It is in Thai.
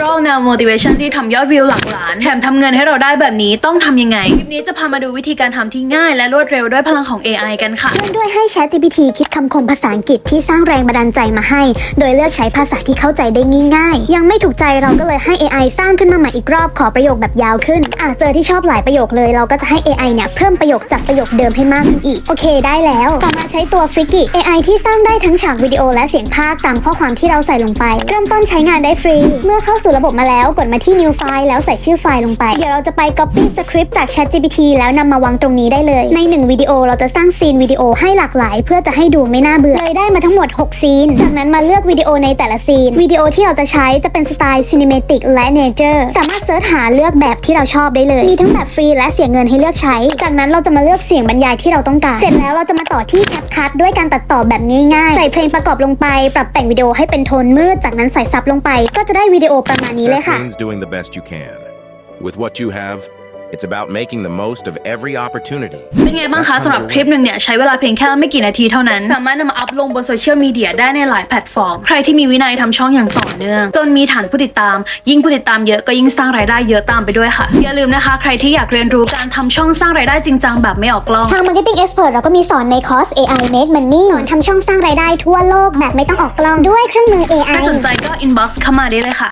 viral แนว motivation ที่ทำยอดวิวหลักล้าน แถมทำเงินให้เราได้แบบนี้ต้องทำยังไง คลิปนี้จะพามาดูวิธีการทำที่ง่ายและรวดเร็วด้วยพลังของ AI กันค่ะ เริ่มด้วยให้ ChatGPT คิดคำคมภาษาอังกฤษที่สร้างแรงบันดาลใจมาให้ โดยเลือกใช้ภาษาที่เข้าใจได้ง่ายๆ ยังไม่ถูกใจเราก็เลยให้ AI สร้างขึ้นมาใหม่อีกรอบขอประโยคแบบยาวขึ้น อะเจอที่ชอบหลายประโยคเลยเราก็จะให้ AI เนี่ยเพิ่มประโยคจากประโยคเดิมให้มากขึ้นอีก โอเค ได้แล้ว ต่อมาใช้ตัว f r i k y AI ที่สร้างได้ทั้งฉากวิดีโอและเสียงพากย์ตามข้อความที่เราใส่ลงไป เริ่มต้นใช้งานได้ฟรี เมื่อเข้าสู่ระบบมาแล้ว กดมาที่ new file แล้วใส่ชื่อไฟล์ลงไป เดี๋ยวเราจะไป copy script จาก ChatGPT แล้วนำมาวางตรงนี้ได้เลย ในหนึ่งวิดีโอเราจะสร้างซีนวิดีโอให้หลากหลาย เพื่อจะให้ดูไม่น่าเบื่อ เลยได้มาทั้งหมด 6 ซีน จากนั้นมาเลือกวิดีโอในแต่ละซีน วิดีโอที่เราจะใช้จะเป็นสไตล์ cinematic และ nature สามารถเสิร์ชหาเลือกแบบที่เราชอบได้เลย มีทั้งแบบฟรีและเสียเงินให้เลือกใช้ จากนั้นเราจะมาเลือกเสียงบรรยายที่เราต้องการ เสร็จแล้วเราจะมาต่อที่ CapCut ด้วยการตัดต่อแบบง่ายๆ ใส่เพลงประกอบลงไป ปรับแต่งวิดีโอให้เป็นโทนมืด จากนั้นใส่ซับลงไป ก็จะได้วิดีโอประมาณนี้เลย Success ค่ะ means doing the best you can. With what you have, it's about making the most of every opportunity. เป็นไงบ้างคะสำหรับคลิปหนึ่งเนี่ย ใช้เวลาเพียงแค่ไม่กี่นาทีเท่านั้น สามารถนำมาอัพลงบนโซเชียลมีเดียได้ในหลายแพลตฟอร์ม ใครที่มีวินัยทำช่องอย่างต่อเนื่องจนมีฐานผู้ติดตาม ยิ่งผู้ติดตามเยอะก็ยิ่งสร้างรายได้เยอะตามไปด้วยค่ะ อย่าลืมนะคะ ใครที่อยากเรียนรู้การทำช่องสร้างรายได้จริงจังแบบไม่ออกกล้อง ทาง Marketing Expert เราก็มีสอนในคอร์ส AI Make Money สอนทำช่องสร้างรายได้ทั่วโลกแบบไม่ต้องออกกล้องด้วยเครื่องมือ AI ถ้าสนใจก็ inbox เข้ามาได้เลยค่ะ